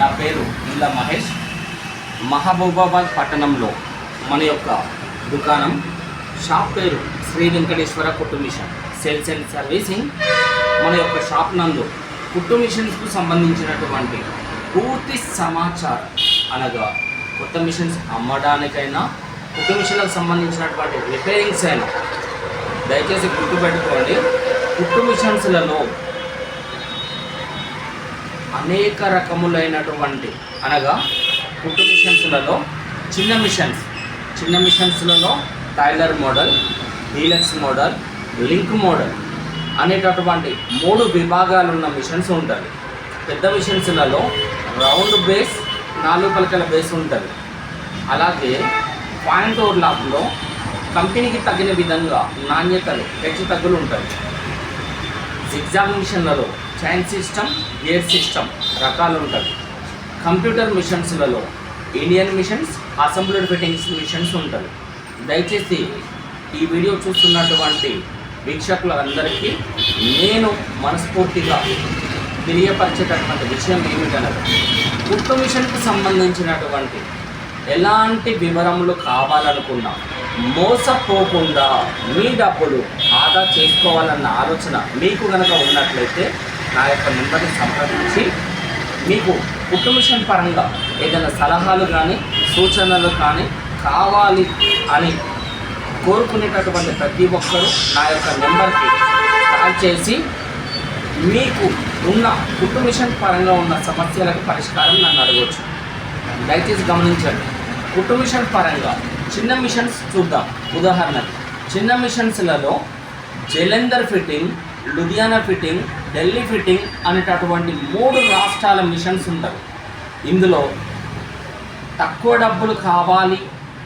నా పేరు ఇళ్ళ మహేష్. మహబూబాబాద్ పట్టణంలో మన యొక్క దుకాణం. షాప్ పేరు శ్రీ వెంకటేశ్వర కుట్టు మిషన్. సేల్స్ అండ్ సర్వీసింగ్ మన యొక్క షాప్ నందు కుట్టు మిషన్స్కు సంబంధించినటువంటి పూర్తి సమాచారం. అనగా కొత్త మిషన్స్ అమ్మడానికైనా కుట్టు మిషన్లకు సంబంధించినటువంటి రిపేరింగ్స్ అయినా దయచేసి గుర్తుపెట్టుకోండి. కుట్టు మిషన్స్లలో అనేక రకములైనటువంటి అనగా కుట్టు మిషన్స్లలో చిన్న మిషన్స్ చిన్న మిషన్స్లలో tailor model deluxe model link model అనేటటువంటి మూడు విభాగాలు ఉన్న మిషన్స్ ఉంటాయి పెద్ద మిషన్స్లలో రౌండ్ బేస్ నాలుగు పలకల బేస్ ఉంటుంది. అలాగే పాయింట్ ఓవర్లాప్లో కంపెనీకి తగిన విధంగా నాణ్యతలు హెచ్చు తగ్గులు ఉంటాయి. జిగ్జాగ్ మిషన్లలో చైన్ సిస్టమ్ గేర్ సిస్టమ్ రకాలు ఉంటాయి computer మిషన్స్లలో Indian machines assembly fittings machines ఉంటాయి దయచేసి ఈ వీడియో చూస్తున్నటువంటి వీక్షకులందరికీ నేను మనస్ఫూర్తిగా తెలియపరిచేటటువంటి విషయం ఏమిటనగా కుట్టు మిషన్కి సంబంధించినటువంటి ఎలాంటి వివరములు కావాలనుకున్నా మోసపోకుండా మీ డబ్బులు ఆదా చేసుకోవాలన్న ఆలోచన మీకు కనుక ఉన్నట్లయితే నా యొక్క నెంబర్ని సంప్రదించి మీకు కుట్టు పరంగా ఏదైనా సలహాలు కానీ సూచనలు కానీ కావాలి అని కోరుకునేటటువంటి ప్రతి ఒక్కరూ నా యొక్క నెంబర్కి కాల్ చేసి మీకు ఉన్న కుట్టు మిషన్ పరంగా ఉన్న సమస్యలకు పరిష్కారం నన్ను అడగవచ్చు దయచేసి గమనించండి. కుట్టు మిషన్ పరంగా చిన్న మిషన్స్ చూద్దాం. ఉదాహరణకు చిన్న మిషన్స్లలో Jalandhar fitting Ludhiana fitting Delhi fitting అనేటటువంటి మూడు రాష్ట్రాల మిషన్స్ ఉంటాయి ఇందులో తక్కువ డబ్బులు కావాలి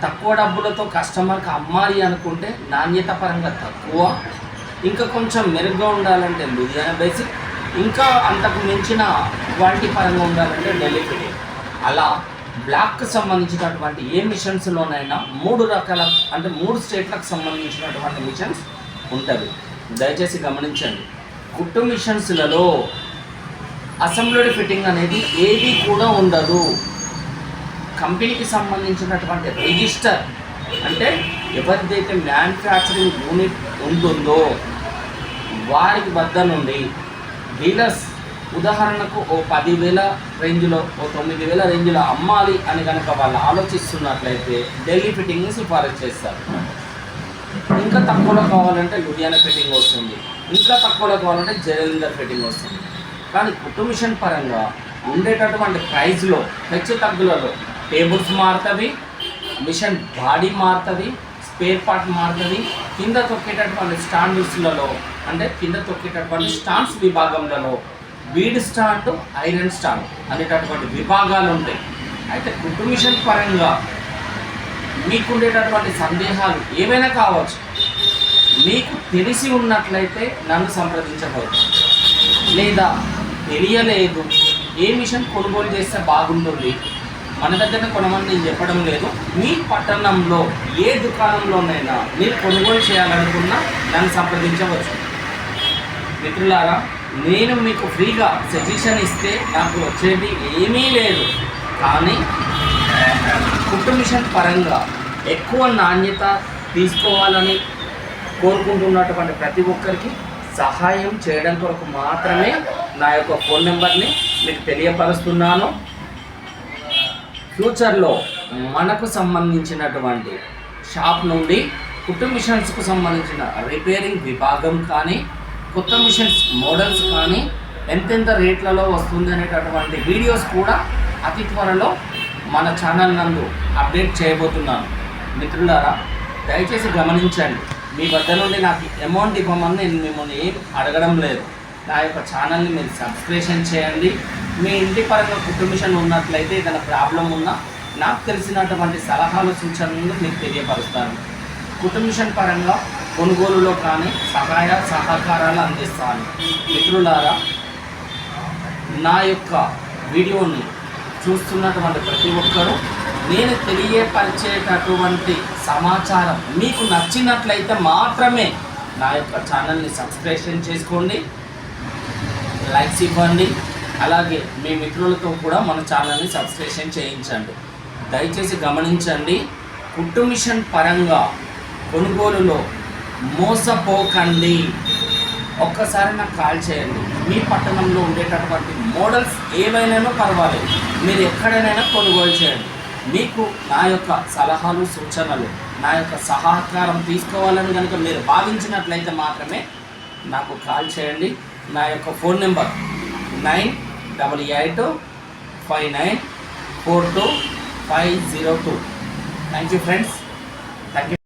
తక్కువ డబ్బులతో కస్టమర్కి అమ్మాలి అనుకుంటే నాణ్యత పరంగా తక్కువ. ఇంకా కొంచెం మెరుగ్గా ఉండాలంటే లుధియానా బేసిక్. ఇంకా అంతకు మించిన క్వాలిటీ పరంగా ఉండాలంటే ఢిల్లీ ఫిట్టింగ్. అలా బ్లాక్కి సంబంధించినటువంటి ఏ మిషన్స్లోనైనా మూడు రకాల అంటే మూడు స్టేట్లకు సంబంధించినటువంటి మిషన్స్ ఉంటుంది దయచేసి గమనించండి. కుట్టు మిషన్స్లలో అసెంబ్లీడ్ ఫిట్టింగ్ అనేది ఏది కూడా ఉండదు. కంపెనీకి సంబంధించినటువంటి రిజిస్టర్ అంటే ఎవరిదైతే మ్యానుఫ్యాక్చరింగ్ యూనిట్ ఉంటుందో వారికి వద్ద నుండి డీలర్స్ ఉదాహరణకు ఓ పదివేల రేంజ్లో ఓ తొమ్మిది వేల రేంజ్లో అమ్మాలి అని కనుక వాళ్ళు ఆలోచిస్తున్నట్లయితే ఢిల్లీ ఫిట్టింగ్ని సిఫారసు చేస్తారు. ఇంకా తక్కువలో కావాలంటే లుధియానా ఫిట్టింగ్ వస్తుంది. ఇంకా తక్కువలో కావాలంటే జలంధర్ ఫిట్టింగ్ వస్తుంది. కానీ కుటుంబిషన్ పరంగా ఉండేటటువంటి ప్రైజ్లో హెచ్చు తగ్గులలో టేబుల్స్ మారుతుంది మిషన్ బాడీ మారుతుంది స్పేర్ పార్ట్ మారుతుంది కింద తొక్కేటటువంటి స్టాండ్స్లలో అంటే కింద తొక్కేటటువంటి స్టాండ్స్ విభాగంలో బీడ్ స్టాండ్ ఐరన్ స్టాండ్ అనేటటువంటి విభాగాలు ఉంటాయి. అయితే కుటుంబిషన్ పరంగా మీకుండేటటువంటి సందేహాలు ఏమైనా కావచ్చు మీకు తెలిసి ఉన్నట్లయితే నన్ను సంప్రదించవచ్చు లేదా తెలియలేదు ఏ మిషన్ కొనుగోలు చేస్తే బాగుంటుంది మన దగ్గర కొనమని నేను చెప్పడం లేదు. మీ పట్టణంలో ఏ దుకాణంలోనైనా మీరు కొనుగోలు చేయాలనుకున్నా నన్ను సంప్రదించవచ్చు. మిత్రులారా నేను మీకు ఫ్రీగా సజెషన్ ఇస్తే నాకు వచ్చేది ఏమీ లేదు. కానీ కుట్టు మిషన్ పరంగా ఎక్కువ నాణ్యత తీసుకోవాలని కోరుకుంటున్నటువంటి ప్రతి ఒక్కరికి సహాయం చేయడం కొరకు మాత్రమే నా యొక్క ఫోన్ నెంబర్ని మీకు తెలియపరుస్తున్నాను. ఫ్యూచర్లో మనకు సంబంధించినటువంటి షాప్ నుండి కుట్టు మిషన్స్కు సంబంధించిన రిపేరింగ్ విభాగం కానీ కొత్త మిషన్స్ మోడల్స్ కానీ ఎంతెంత రేట్లలో వస్తుంది అనేటటువంటి వీడియోస్ కూడా అతి త్వరలో మన ఛానల్ నందు అప్డేట్ చేయబోతున్నాను. మిత్రులారా దయచేసి గమనించండి మీ వద్ద నుండి నాకు అమౌంట్ ఇవ్వమని నేను మిమ్మల్ని ఏం అడగడం లేదు. నా యొక్క ఛానల్ని మీరు సబ్స్క్రిప్షన్ చేయండి. మీ ఇంటి పరంగా కుటుంబిషన్ ఉన్నట్లయితే ఏదైనా ప్రాబ్లం ఉన్నా నాకు తెలిసినటువంటి సలహాలు సూచనలు మీకు తెలియపరుస్తాను. కుటుంబిషన్ పరంగా కొనుగోలులో కానీ సహాయ సహకారాలు అందిస్తాను. మిత్రులారా నా యొక్క వీడియోని చూస్తున్నటువంటి ప్రతి ఒక్కరూ నేను తెలియపరిచేటటువంటి సమాచారం మీకు నచ్చినట్లయితే మాత్రమే నా యొక్క ఛానల్ని సబ్స్క్రిప్షన్ చేసుకోండి. లైక్స్ ఇవ్వండి. అలాగే మీ మిత్రులతో కూడా మన ఛానల్ని సబ్స్క్రిప్షన్ చేయించండి. దయచేసి గమనించండి కుట్టు మిషన్ పరంగా కొనుగోలులో మోసపోకండి. ఒక్కసారి నాకు కాల్ చేయండి. మీ పట్టణంలో ఉండేటటువంటి మోడల్స్ ఏవైనానో పర్వాలేదు. మీరు ఎక్కడైనా కొనుగోలు చేయండి. మీకు నా యొక్క సలహాలు సూచనలు నా యొక్క సహకారం తీసుకోవాలని కనుక మీరు భావించినట్లయితే మాత్రమే నాకు కాల్ చేయండి. నా యొక్క phone number nine double eight five nine four two five zero two. Thank you friends. Thank you.